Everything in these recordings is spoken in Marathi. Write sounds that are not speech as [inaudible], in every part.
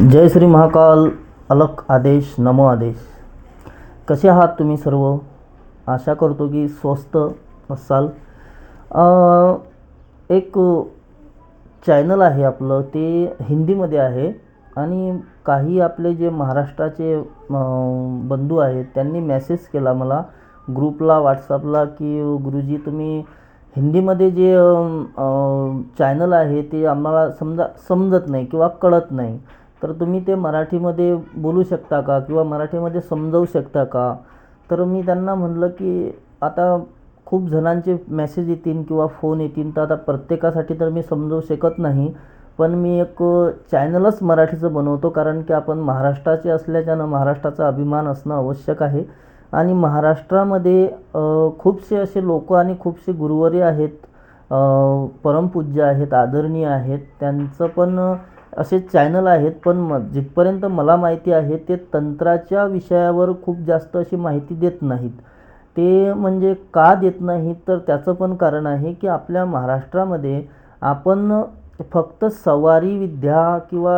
जय श्री महाकाल अलक आदेश नमो आदेश. कसे आहात तुम्ही सर्व? आशा करतो की स्वस्त असाल. एक चॅनल आहे आपलं ते हिंदीमध्ये आहे आणि काही आपले जे महाराष्ट्राचे बंधू आहेत त्यांनी मेसेज केला मला ग्रुपला व्हॉट्सअपला की गुरुजी तुम्ही हिंदीमध्ये जे चॅनल आहे ते आम्हाला समजा समजत नाही किंवा कळत नाही. तर तुम्ही ते मराठीमध्ये बोलू शकता का किंवा मराठीमध्ये समजावू शकता का? तर मी त्यांना म्हणलं की आता खूप जणांचे मेसेज येतील किंवा फोन येतील तर आता प्रत्येकासाठी तर मी समजवू शकत नाही. पण मी एक चॅनलच मराठीचं बनवतो कारण की आपण महाराष्ट्राचे असल्याच्यानं महाराष्ट्राचा अभिमान असणं आवश्यक आहे. आणि महाराष्ट्रामध्ये खूपसे असे लोक आणि खूपसे गुरुवरे आहेत परमपूज्य आहेत आदरणीय आहेत. त्यांचं पण असे चॅनल आहेत पण म जिथपर्यंत मला माहिती आहे ते तंत्राच्या विषयावर खूप जास्त अशी माहिती देत नाहीत. ते म्हणजे का देत नाहीत? तर त्याचं पण कारण आहे की आपल्या महाराष्ट्रामध्ये आपण फक्त सवारी विद्या किंवा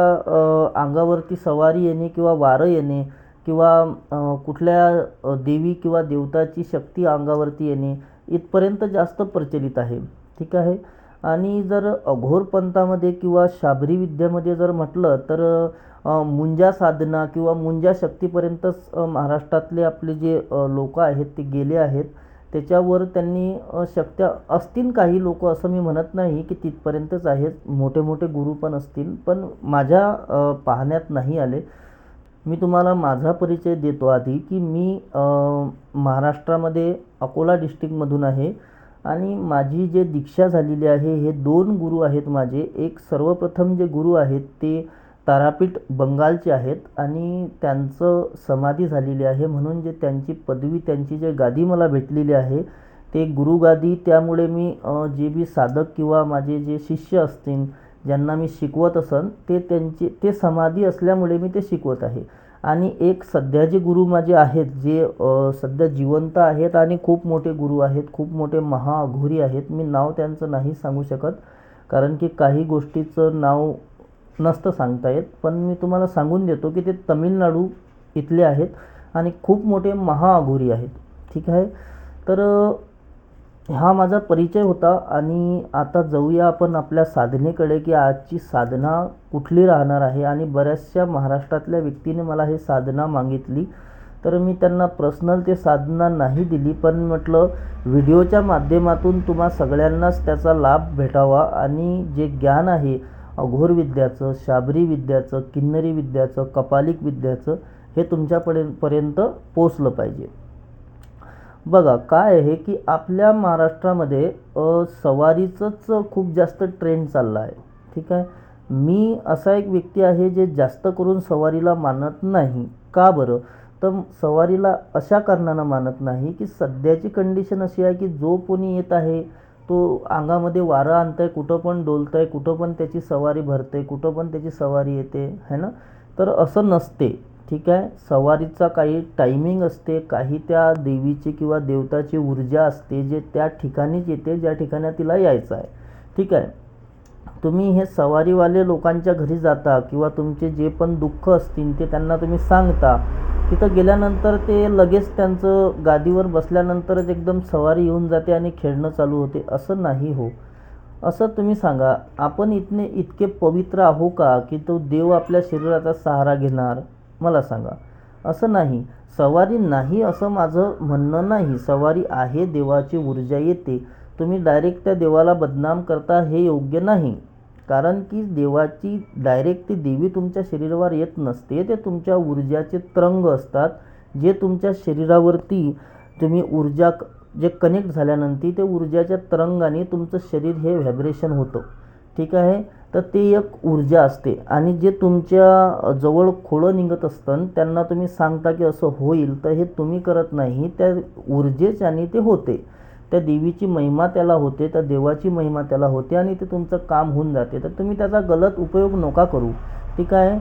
अंगावरती सवारी येणे किंवा वारं येणे किंवा कुठल्या देवी किंवा देवताची शक्ती अंगावरती येणे इथपर्यंत जास्त प्रचलित आहे. ठीक आहे? आणि जर अघोर पंथामध्ये किंवा शाबरी विद्येमध्ये जर म्हटलं तर मुंजा साधना किंवा मुंजा शक्तीपर्यंतच महाराष्ट्रातले आपले जे लोक आहेत ते गेले आहेत. त्याच्यावर त्यांनी अ, शक्त्या असतील काही लोक असं मी म्हणत नाही की तिथपर्यंतच आहेत. मोठे मोठे गुरु पण असतील पण माझ्या पाहण्यात नाही आले. मी तुम्हाला माझा परिचय देतो आधी की मी महाराष्ट्रामध्ये अकोला डिस्ट्रिक्टमधून आहे. आणि माझी जे दीक्षा झालेली आहे हे दोन गुरु आहेत माझे. एक सर्वप्रथम जे गुरु आहेत ते तारापीठ बंगालचे आहेत आणि त्यांचं समाधी झालेली आहे. म्हणून जे त्यांची पदवी त्यांची जे गादी मला भेटलेली आहे ते गुरुगादी त्यामुळे मी जे बी साधक किंवा माझे जे शिष्य असतील ज्यांना मी शिकवत असन ते त्यांची ते समाधी असल्यामुळे मी ते शिकवत आहे. आणि एक सध्या जे गुरु माझे आहेत जे सध्या जिवंत आहेत आणि खूप मोठे गुरु आहेत खूप मोठे महाअघोरी आहेत मी नाव त्यांचं नाही सांगू शकत. कारण की काही गोष्टीचं नाव नसतं सांगता येत. पण मी तुम्हाला सांगून देतो की ते तमिळनाडू इथले आहेत आणि खूप मोठे महाअघोरी आहेत. ठीक आहे? तर हा माझा परिचय होता आणि आता जाऊया आपण आपल्या साधनेकडे की आजची साधना कुठली राहणार आहे. आणि बऱ्याचशा महाराष्ट्रातल्या व्यक्तीने मला हे साधना मागितली. तर मी त्यांना पर्सनल ते साधना नाही दिली पण म्हटलं व्हिडिओच्या माध्यमातून तुम्हा सगळ्यांनाच त्याचा लाभ भेटावा. आणि जे ज्ञान आहे अघोर विद्याचं शाबरी विद्याचं किन्नरी विद्याचं कपालिक विद्याचं हे तुमच्यापर्यंत पर्यंत पोचलं पाहिजे. बघा काय आहे की आपल्या महाराष्ट्रामध्ये सवारीचंच खूप जास्त ट्रेंड चालला आहे. ठीक आहे? मी असा एक व्यक्ती आहे जे जास्त करून सवारीला मानत नाही. का बरं? तर सवारीला अशा कारणानं मानत नाही की सध्याची कंडिशन अशी आहे की जो कोणी येत आहे तो अंगामध्ये वारं आणतंय कुठं पण डोलतंय कुठं पण त्याची सवारी भरते कुठं पण त्याची सवारी येते है ना? तर असं नसते. ठीक आहे? सवारीचा काही टायमिंग असते काही त्या देवीची किंवा देवताची ऊर्जा असते जे त्या ठिकाणीच येते ज्या ठिकाणी तिला यायचं आहे. ठीक आहे? तुम्ही हे सवारीवाले लोकांच्या घरी जाता किंवा तुमचे जे पण दुःख असतील ते त्यांना तुम्ही सांगता. तिथं गेल्यानंतर ते लगेच त्यांचं गादीवर बसल्यानंतरच एकदम सवारी येऊन जाते आणि खेळणं चालू होते. असं नाही हो. असं तुम्ही सांगा. आपण इतने इतके पवित्र आहो का की तो देव आपल्या शरीराचा सहारा घेणार? मला सांगा. असं नाही. सवारी नाही असं माझं म्हणणं नाही. सवारी आहे देवाची ऊर्जा येते. तुम्ही डायरेक्ट त्या देवाला बदनाम करता हे योग्य नाही. कारण की देवाची डायरेक्ट ती देवी तुमच्या शरीरावर येत नसते. ते तुमच्या ऊर्जाचे तरंग असतात. जे तुमच्या शरीरावरती तुम्ही ऊर्जा क- जे कनेक्ट झाल्यानंतर ते ऊर्जाच्या तरंगाने तुमचं शरीर हे व्हायब्रेशन होतं. ठीक आहे? तर ते एक ऊर्जा असते. आणि जे तुमच्या जवळ खोळं निघत असतं त्यांना तुम्ही सांगता की असं होईल तर हे तुम्ही करत नाही. त्या ऊर्जेच्याने ते होते. त्या देवीची महिमा त्याला होते त्या देवाची महिमा त्याला होते आणि ते तुमचं काम होऊन जाते. तर तुम्ही त्याचा गलत उपयोग नका करू. ठीक आहे?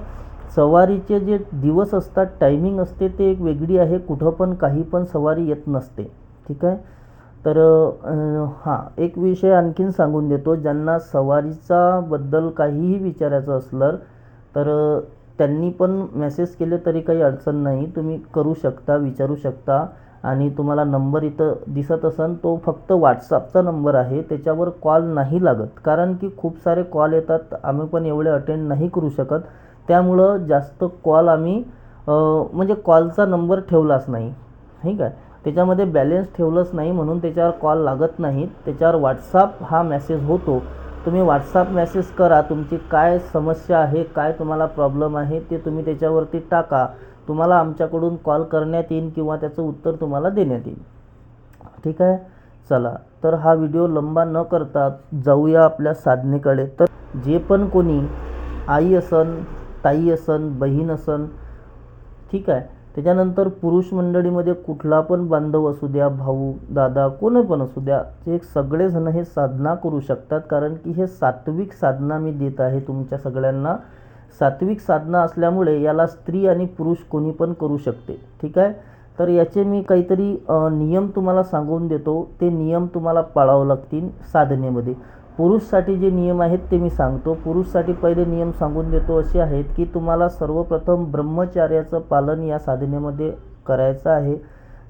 सवारीचे जे दिवस असतात टायमिंग असते ते एक वेगळी आहे. कुठं पण काही पण सवारी येत नसते. ठीक आहे? तर हां एक विषय आणखीन सांगून देतो. ज्यांना सवारीचा बद्दल काहीही विचारायचं असलं तर त्यांनी पण मेसेज केले तरी काही अडचण नाही. तुम्ही करू शकता विचारू शकता. आणि तुम्हाला नंबर इथं दिसत असन तो फक्त व्हॉट्सअपचा नंबर आहे. त्याच्यावर कॉल नाही लागत. कारण की खूप सारे कॉल येतात. आम्ही पण एवढे अटेंड नाही करू शकत. त्यामुळं जास्त कॉल आम्ही म्हणजे कॉलचा नंबर ठेवलाच नाही. ठीक आहे? त्याच्यामध्ये बॅलेन्स ठेवलंच नाही म्हणून त्याच्यावर कॉल लागत नाहीत त्याच्यावर व्हॉट्सअप हा मेसेज होतो. तुम्ही व्हॉट्सअप मेसेज करा. तुमची काय समस्या आहे काय तुम्हाला प्रॉब्लेम आहे ते तुम्ही त्याच्यावरती टाका. तुम्हाला आमच्याकडून कॉल करण्यात येईल किंवा त्याचं उत्तर तुम्हाला देण्यात येईल. ठीक आहे? चला. तर हा व्हिडिओ लंबा न करता जाऊया आपल्या साधनेकडे. तर जे पण कोणी आई असन ताई असन बहीण असन ठीक आहे? त्याच्यानंतर पुरुष मंडळीमध्ये कुठला पण बांधव असू द्या भाऊ दादा कोणी पण असू द्या ते सगळेजण हे साधना करू शकतात. कारण की हे सात्विक साधना मी देत आहे तुमच्या सगळ्यांना. सात्विक साधना असल्यामुळे याला स्त्री आणि पुरुष कोणी पण करू शकते. ठीक आहे? तर याचे मी काहीतरी नियम तुम्हाला सांगून देतो. ते नियम तुम्हाला पाळावं लागतील साधनेमध्ये. पुरुषसाठी जे नियम आहेत ते मी सांगतो. पुरुषसाठी पहिले नियम सांगून देतो असे आहेत की तुम्हाला सर्वप्रथम ब्रह्मचार्याचं पालन या साधनेमध्ये करायचं आहे.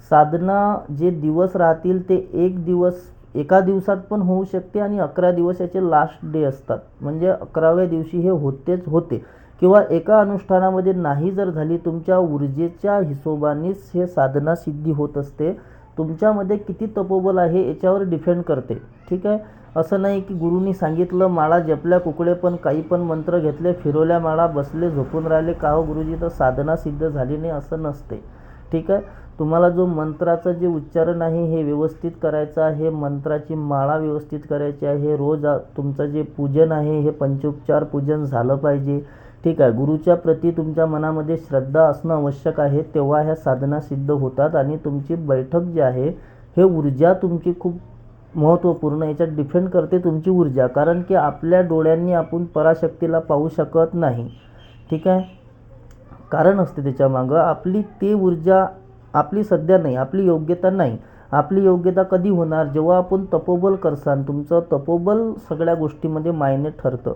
साधना जे दिवस राहतील ते एक दिवस एका दिवसात पण होऊ शकते आणि अकरा दिवस याचे लास्ट डे असतात. म्हणजे अकराव्या दिवशी हे होतेच होते. किंवा एका अनुष्ठानामध्ये नाही जर झाली तुमच्या ऊर्जेच्या हिशोबानेच हे साधना सिद्धी होत असते. तुमच्यामध्ये किती तपोबल आहे याच्यावर डिफेंड करते. ठीक आहे? असं नाही की गुरुनी सांगितलं माळा जपल्या कुकडे पण काही पण मंत्र घेतले फिरवल्या माळा बसले झोपून राहिले का हो गुरुजी तर साधना सिद्ध झाली नाही असं नसते. ठीक आहे? तुम्हाला जो मंत्राचं जे उच्चारण आहे हे व्यवस्थित करायचं आहे मंत्राची माळा व्यवस्थित करायची आहे रोज तुमचं जे पूजन आहे हे पंचोपचार पूजन झालं पाहिजे. ठीक आहे. गुरुच्या प्रती तुमच्या मनामध्ये श्रद्धा असणं आवश्यक आहे तेव्हा ह्या साधना सिद्ध होतात आणि तुमची बैठक जी आहे हे ऊर्जा तुमची खूप महत्त्वपूर्ण याच्यात डिफेंड करते तुमची ऊर्जा. कारण की आपल्या डोळ्यांनी आपण पराशक्तीला पाहू शकत नाही. ठीक आहे? कारण असते त्याच्यामागं आपली ती ऊर्जा आपली सध्या नाही आपली योग्यता नाही. आपली योग्यता कधी होणार? जेव्हा आपण तपोबल करसान तुमचं तपोबल सगळ्या गोष्टीमध्ये मायने ठरतं.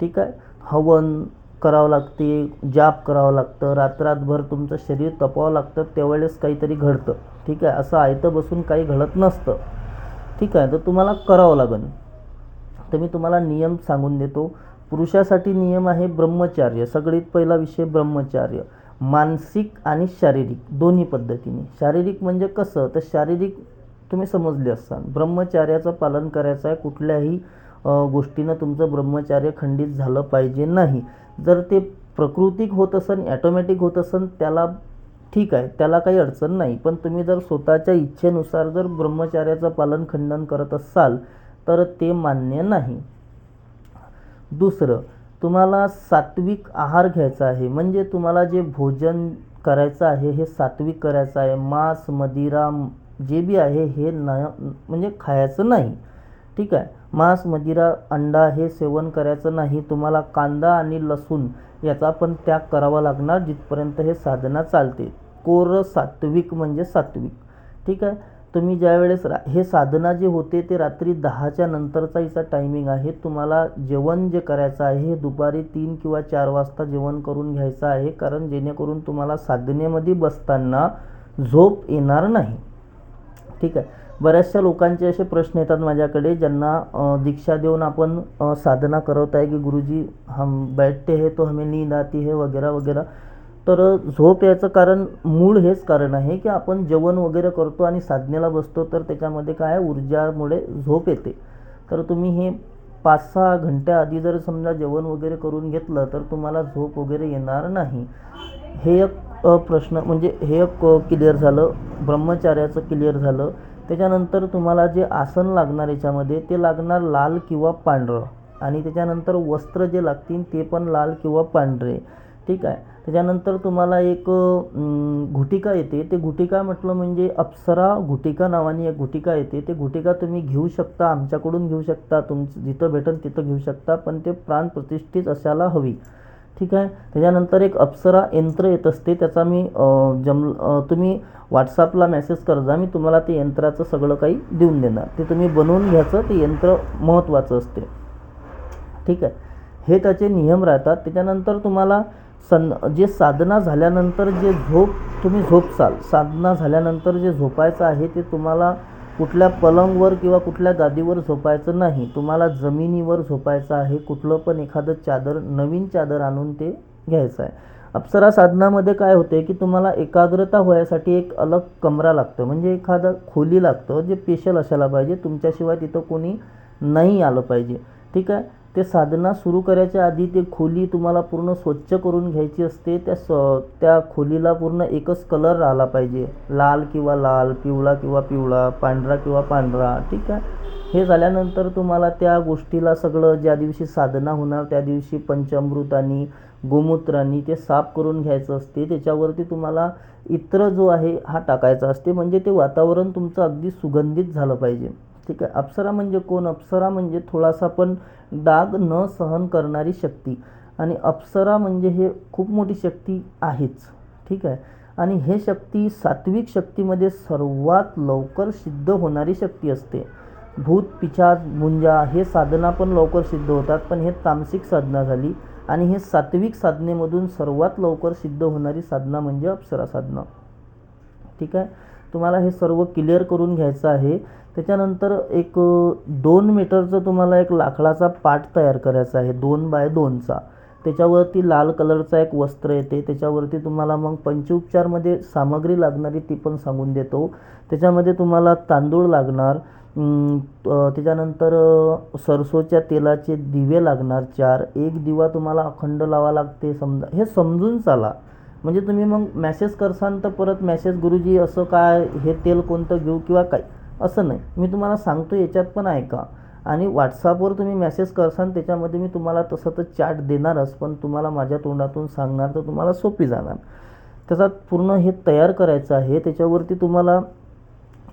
ठीक आहे? हवन करावं लागते जाप करावं लागतं रात्रातभर तुमचं शरीर तपावं लागतं त्यावेळेस काहीतरी घडतं. ठीक आहे? असं आयतं बसून काही घडत नसतं. ठीक आहे? तर तुम्हाला करावं लागेल. तर मी तुम्हाला नियम सांगून देतो. पुरुषासाठी नियम आहे ब्रह्मचार्य. सगळ्यात पहिला विषय ब्रह्मचार्य. मानसिक आणि शारीरिक दोन्ही पद्धतीने. शारीरिक म्हणजे कसं? तर शारीरिक तुम्ही समजले असाल ब्रह्मचार्याचं पालन करायचं आहे कुठल्याही गोष्टीनं तुमचं ब्रह्मचार्य खंडित झालं पाहिजे नाही. जर ते प्रकृतिक होत असन ॲटोमॅटिक होत असन त्याला ठीक आहे त्याला काही अडचण नाही. पण तुम्ही जर स्वतःच्या इच्छेनुसार जर ब्रह्मचार्याचं पालन खंडन करत असाल तर ते मान्य नाही. दुसरं तुम्हाला सात्विक आहार घ्यायचा आहे. म्हणजे तुम्हाला जे भोजन करायचं आहे हे सात्विक करायचं आहे. मांस मदिरा जे बी आहे हे न म्हणजे खायचं नाही. ठीक आहे. मांस मदिरा अंडा हे सेवन करायचं नाही. तुम्हाला कांदा आणि लसूण याचा पण त्याग करावा लागणार जिथपर्यंत हे साधना चालते. कोर सात्विक म्हणजे सात्विक. ठीक आहे? तुम्ही ज्यावेळेस रा हे साधना जे होते ते रात्री दहाच्या नंतरचा हिचा टायमिंग आहे. तुम्हाला जेवण जे करायचं आहे हे दुपारी तीन किंवा चार वाजता जेवण करून घ्यायचं आहे. कारण जेणेकरून तुम्हाला साधनेमध्ये बसताना झोप येणार नाही. ठीक आहे? बऱ्याचशा लोकांचे असे प्रश्न येतात माझ्याकडे ज्यांना दीक्षा देऊन आपण साधना करत आहे की गुरुजी हम बैठते हे तो हमें नींद आती है वगैरे वगैरे. तर झोप याचं कारण मूळ हेच कारण आहे की आपण जेवण वगैरे करतो आणि साधनेला बसतो तर त्याच्यामध्ये काय आहे, ऊर्जामुळे झोप येते. तर तुम्ही हे पाच सहा घंट्या आधी जर समजा जेवण वगैरे करून घेतलं तर तुम्हाला झोप वगैरे येणार नाही. हे एक प्रश्न म्हणजे हे एक क्लिअर झालं ब्रह्मचार्याचं क्लिअर झालं. त्याच्यानंतर तुम्हाला जे आसन लागणार याच्यामध्ये ते लागणार लाल किंवा पांढरं. आणि त्याच्यानंतर वस्त्र जे लागतील ते पण लाल किंवा पांढरे. ठीक आहे? त्याच्यानंतर तुम्हाला एक घुटिका येते. ते घुटिका म्हटलं म्हणजे अप्सरा घुटिका नावाने एक घुटिका येते. ते घुटिका तुम्ही घेऊ शकता आमच्याकडून घेऊ शकता तुमचं जिथं भेटेल तिथं घेऊ शकता पण ते प्राण प्रतिष्ठित असायला हवी. ठीक आहे? त्याच्यानंतर एक अप्सरा यंत्र येत असते त्याचा मी जम तुम्ही व्हॉट्सअपला मेसेज करजा मी तुम्हाला ते यंत्राचं सगळं काही देऊन देणार. ते तुम्ही बनवून घ्यायचं ते यंत्र महत्त्वाचं असते. ठीक आहे? हे त्याचे नियम राहतात. त्याच्यानंतर तुम्हाला सं जे साधना झाल्यानंतर जे झोप तुम्ही झोपसाल. साधना झाल्यानंतर जे झोपायचं आहे ते तुम्हाला कुठल्या पलंगवर किंवा कुठल्या गादीवर झोपायचं नाही. तुम्हाला जमिनीवर झोपायचं आहे. कुठलं पण एखादं चादर नवीन चादर आणून ते घ्यायचं आहे. अप्सरा साधनामध्ये काय होते की तुम्हाला एकाग्रता होण्यासाठी एक अलग कमरा लागतं. म्हणजे एखादं खोली लागतं जे स्पेशल असायला पाहिजे. तुमच्याशिवाय तिथं कोणी नाही आलं पाहिजे. ठीक आहे? ते साधना सुरू करायच्या आधी ते खोली तुम्हाला पूर्ण स्वच्छ करून घ्यायची असते त्या स त्या खोलीला पूर्ण एकच कलर राहिला पाहिजे. लाल किंवा लाल पिवळा किंवा पिवळा पांढरा किंवा पांढरा ठीक आहे? हे झाल्यानंतर तुम्हाला त्या गोष्टीला सगळं ज्या दिवशी साधना होणार त्या दिवशी पंचामृतानी गोमूत्रांनी ते साफ करून घ्यायचं असते. त्याच्यावरती तुम्हाला इत्र जो आहे हा टाकायचा असते. म्हणजे ते वातावरण तुमचं अगदी सुगंधित झालं पाहिजे. ठीक आहे. अप्सरा म्हणजे कोण? अप्सरा म्हणजे थोडासा पण डाग न सहन करणारी शक्ती. आणि अप्सरा म्हणजे हे खूप मोठी शक्ती आहेच. ठीक आहे. आणि हे शक्ती सात्विक शक्तीमध्ये सर्वात लवकर सिद्ध होणारी शक्ती असते. भूत पिशाच मुंजा हे साधना पण लवकर सिद्ध होतात. पण हे तामसिक साधना झाली. आणि हे सात्विक साधनेमधून सर्वात लवकर सिद्ध होणारी साधना म्हणजे अप्सरा साधना. ठीक आहे. तुम्हाला हे सर्व क्लिअर करून घ्यायचं आहे. त्याच्यानंतर एक दोन मीटरचं तुम्हाला एक लाकडाचा पाट तयार करायचा आहे दोन बाय दोनचा. त्याच्यावरती लाल कलरचा एक वस्त्र येते त्याच्यावरती तुम्हाला मग पंचउपचारमध्ये सामग्री लागणारी ती पण सांगून देतो. त्याच्यामध्ये तुम्हाला तांदूळ लागणार त्याच्यानंतर सरसोच्या तेलाचे दिवे लागणार चार एक दिवा तुम्हाला अखंड लावा लागते समजा हे समजून चाला. म्हणजे तुम्ही मग मॅसेज करसान तर परत मॅसेज गुरुजी असं काय हे तेल कोणतं घेऊ किंवा काय? असं नाही. मी तुम्हाला सांगतो याच्यात पण ऐका आणि व्हॉट्सअपवर तुम्ही मेसेज करसान त्याच्यामध्ये मी तुम्हाला तसं तर चार्ट देणारच पण तुम्हाला माझ्या तोंडातून सांगणार तर तुम्हाला सोपी जाणार. त्याचा पूर्ण हे तयार करायचं आहे. त्याच्यावरती तुम्हाला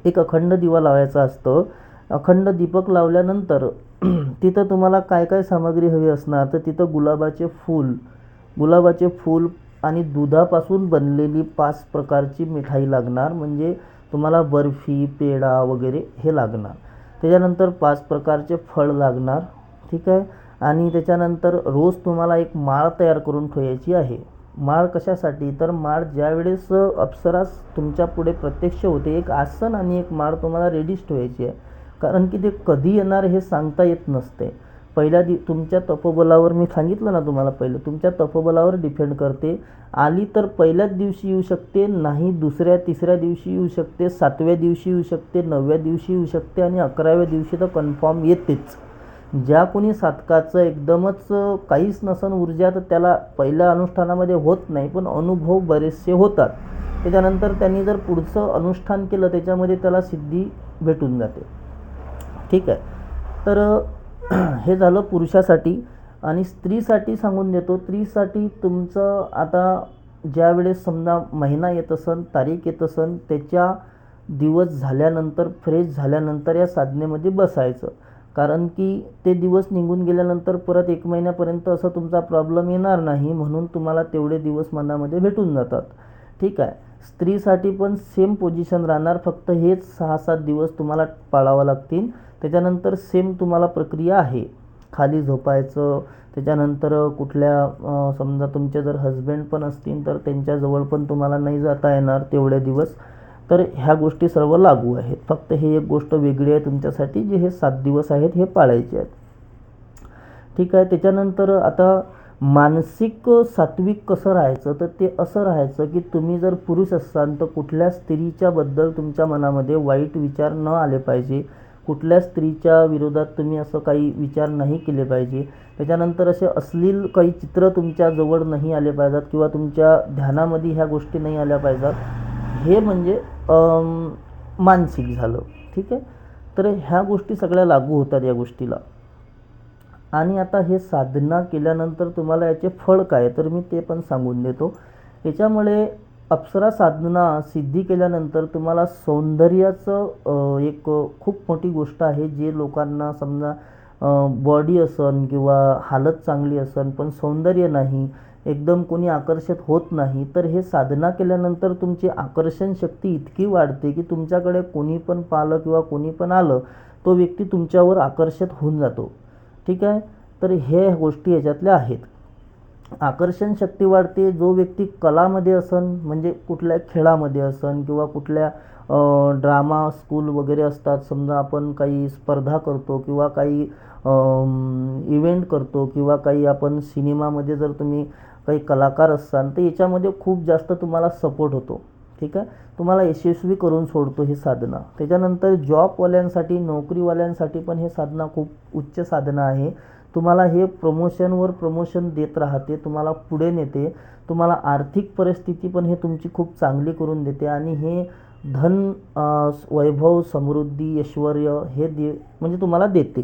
एक अखंड दिवा लावायचा असतं. अखंड दीपक लावल्यानंतर [clears throat] तिथं तुम्हाला काय काय सामग्री हवी असणार तर तिथं गुलाबाचे फूल गुलाबाचे फूल आणि दुधापासून बनलेली पाच प्रकारची मिठाई लागणार. म्हणजे तुम्हाला बर्फी पेढा वगैरे हे लागणार. त्याच्यानंतर पाच प्रकारचे फळ लागणार ठीक आहे? आणि त्याच्यानंतर रोज तुम्हाला एक माळ तयार करून ठेवायची आहे. माळ कशासाठी? तर माळ ज्यावेळेस अप्सरास तुमच्यापुढे प्रत्यक्ष होते एक आसन आणि एक माळ तुम्हाला रेडीच ठेवायची आहे. कारण की ते कधी येणार हे सांगता येत नसते. पहिल्या दि तुमच्या तपोबलावर मी सांगितलं ना तुम्हाला पहिलं तुमच्या तपोबलावर डिपेंड करते. आली तर पहिल्याच दिवशी येऊ शकते नाही दुसऱ्या तिसऱ्या दिवशी येऊ शकते सातव्या दिवशी येऊ शकते नवव्या दिवशी येऊ शकते आणि अकराव्या दिवशी तर कन्फर्म येतेच. ज्या कोणी साधकाचं एकदमच काहीच नसन ऊर्जा तर त्याला पहिल्या अनुष्ठानामध्ये होत नाही पण अनुभव बरेचसे होतात. त्याच्यानंतर त्यांनी जर पुढचं अनुष्ठान केलं त्याच्यामध्ये त्याला सिद्धी भेटून जाते. ठीक आहे. तर [clears throat] हे झालं पुरुषासाठी. आणि स्त्रीसाठी सांगून देतो स्त्रीसाठी तुमचं आता ज्यावेळेस समजा महिना येत असन तारीख येत असन त्याच्या दिवस झाल्यानंतर फ्रेश झाल्यानंतर या साधनेमध्ये बसायचं. कारण की ते दिवस निघून गेल्यानंतर परत एक महिन्यापर्यंत असं तुमचा प्रॉब्लेम येणार नाही म्हणून तुम्हाला तेवढे दिवस मनामध्ये भेटून जातात. ठीक आहे? स्त्रीसाठी पण सेम पोझिशन राहणार फक्त हेच सहा सात दिवस तुम्हाला पाळावं लागतील. त्याच्यानंतर सेम तुम्हाला प्रक्रिया आहे. खाली झोपायचं त्याच्यानंतर कुठल्या समजा तुमचे जर हजबंड पण असतील तर त्यांच्याजवळ पण तुम्हाला नाही जाता येणार तेवढे दिवस. तर ह्या गोष्टी सर्व लागू आहेत. फक्त हे एक गोष्ट वेगळी आहे तुमच्यासाठी जे हे सात दिवस आहेत हे पाळायचे आहेत. ठीक आहे त्याच्यानंतर आता मानसिक सात्विक कसं राहायचं? तर ते असं राहायचं की तुम्ही जर पुरुष असाल तर कुठल्या स्त्रीच्याबद्दल तुमच्या मनामध्ये वाईट विचार न आले पाहिजे. कुठल्या स्त्रीच्या विरोधात तुम्ही असं काही विचार नाही केले पाहिजे? त्याच्यानंतर असे अश्लील काही चित्र तुमच्या जवळ नाही आले पाहिजेत किंवा तुमच्या ध्यानामध्ये ह्या गोष्टी नाही आल्या पाहिजेत? हे म्हणजे मानसिक झालं. ठीक आहे? तर ह्या गोष्टी सगळ्या लागू होतात या गोष्टीला. आणि आता हे साधना केल्यानंतर तुम्हाला याचे फळ काय? तर मी ते पण सांगून देतो. याच्यामुळे अप्सरा साधना सिद्धी केल्यानंतर तुम्हाला सौंदर्याचं एक खूप मोठी गोष्ट आहे जे लोकांना समजा बॉडी असन किंवा हालत चांगली असन पण सौंदर्य नाही एकदम कोणी आकर्षित होत नाही तर हे साधना केल्यानंतर तुमची आकर्षण शक्ती इतकी वाढते की तुमच्याकडे कोणी पण पाहिलं किंवा कोणी पण आलं तो व्यक्ती तुमच्यावर आकर्षित होऊन जातो. ठीक आहे? तर हे गोष्टी याच्यातल्या आहेत. आकर्षण शक्ती वाढते जो व्यक्ती कलामध्ये असन म्हणजे कुठल्या खेळामध्ये असन किंवा कुठल्या ड्रामा स्कूल वगैरे असतात समजा आपण काही स्पर्धा करतो किंवा काही इव्हेंट करतो किंवा काही आपण सिनेमामध्ये जर तुम्ही काही कलाकार असाल तर याच्यामध्ये खूप जास्त तुम्हाला सपोर्ट होतो. ठीक आहे? तुम्हाला यशस्वी करून सोडतो हे साधना. त्याच्यानंतर जॉबवाल्यांसाठी नोकरीवाल्यांसाठी पण हे साधना खूप उच्च साधना आहे. तुम्हाला हे प्रमोशनवर प्रमोशन देत राहते तुम्हाला पुढे नेते तुम्हाला आर्थिक परिस्थिती पण हे तुमची खूप चांगली करून देते आणि हे धन वैभव समृद्धी ऐश्वर हे दे म्हणजे तुम्हाला देते.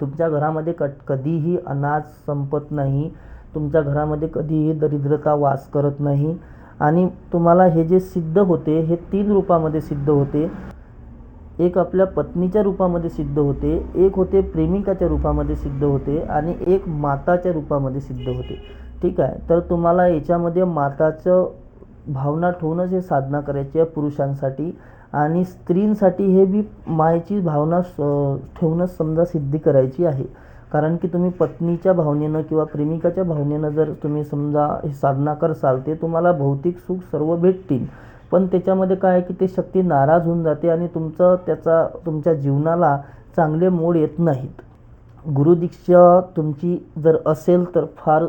तुमच्या घरामध्ये कट कधीही अनाज संपत नाही तुमच्या घरामध्ये कधीही दरिद्रता वास करत नाही आणि तुम्हाला हे जे सिद्ध होते हे तीन रूपामध्ये सिद्ध होते. एक आपल्या पत्नीच्या रूपामध्ये सिद्ध होते एक होते प्रेमिकाच्या रूपामध्ये सिद्ध होते आणि एक माताच्या रूपामध्ये सिद्ध होते. ठीक आहे? तर तुम्हाला याच्यामध्ये माताचं भावना ठेवूनच हे साधना करायची आहे पुरुषांसाठी आणि स्त्रींसाठी हे बी मायेची भावना ठेवूनच समजा सिद्धी करायची आहे. कारण की तुम्ही पत्नीच्या भावनेनं किंवा प्रेमिकाच्या भावनेनं जर तुम्ही समजा ही साधना करसाल ते तुम्हाला भौतिक सुख सर्व भेटतील. पण त्याच्यामध्ये काय आहे की ते शक्ती नाराज होऊन जाते आणि तुमचं त्याचा तुमच्या जीवनाला चांगले मोड येत नाहीत. गुरुदीक्षा तुमची जर असेल तर फार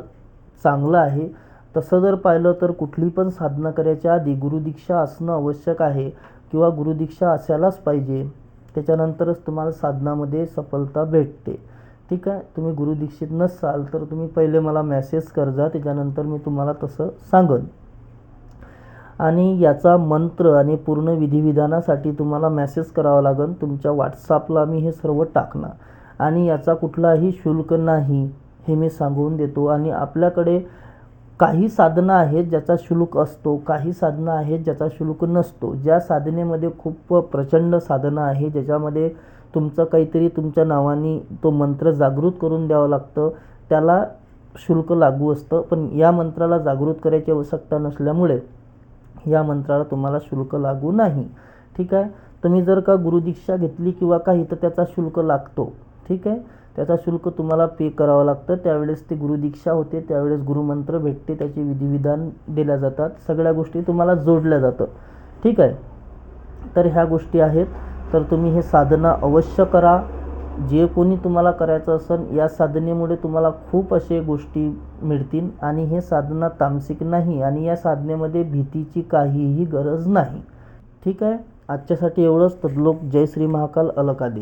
चांगलं आहे. तसं जर पाहिलं तर कुठली पण साधना करायच्या आधी गुरुदीक्षा असणं आवश्यक आहे किंवा गुरुदीक्षा असायलाच पाहिजे. त्याच्यानंतरच तुम्हाला साधनामध्ये सफलता भेटते. ठीक आहे? तुम्ही गुरुदीक्षित नसाल तर तुम्ही पहिले मला मेसेज करजा त्याच्यानंतर मी तुम्हाला तसं सांगन. आणि याचा मंत्र आणि पूर्ण विधिविधानासाठी तुम्हाला मेसेज करावा लागेल तुमच्या व्हॉट्सअपला मी हे सर्व टाकणार. आणि याचा कुठलाही शुल्क नाही हे मी सांगून देतो. आणि आपल्याकडे काही साधनं आहेत ज्याचा शुल्क असतो काही साधनं आहेत ज्याचा शुल्क नसतो. ज्या साधनेमध्ये खूप प्रचंड साधनं आहे ज्याच्यामध्ये तुमचं काहीतरी तुमच्या नावाने तो मंत्र जागृत करून द्यावं लागतं त्याला शुल्क लागू असतं. पण या मंत्राला जागृत करायची आवश्यकता नसल्यामुळे या मंत्राला तुम्हाला शुल्क लागू नाही. ठीक आहे? तुम्ही जर का गुरुदीक्षा घेतली किंवा काही तर त्याचा शुल्क लागतो. ठीक आहे? त्याचा शुल्क तुम्हाला पे करावं लागतं. त्यावेळेस ती गुरुदीक्षा होते त्यावेळेस गुरुमंत्र भेटते त्याचे विधिविधान दिल्या जातात. सगळ्या गोष्टी तुम्हाला जोडल्या जातं. ठीक आहे? तर ह्या गोष्टी आहेत. तर तुम्ही हे साधना अवश्य करा. जे कोणी तुम्हाला करायचं असेल या साधनेमुळे तुम्हाला खूप असे गोष्टी मिळतील आणि हे साधना तामसिक नाही आणि या साधनेमध्ये भीतीची काहीही गरज नाही. ठीक आहे? आजच्यासाठी एवढंच. तदलोक जय श्री महाकाल अलकादी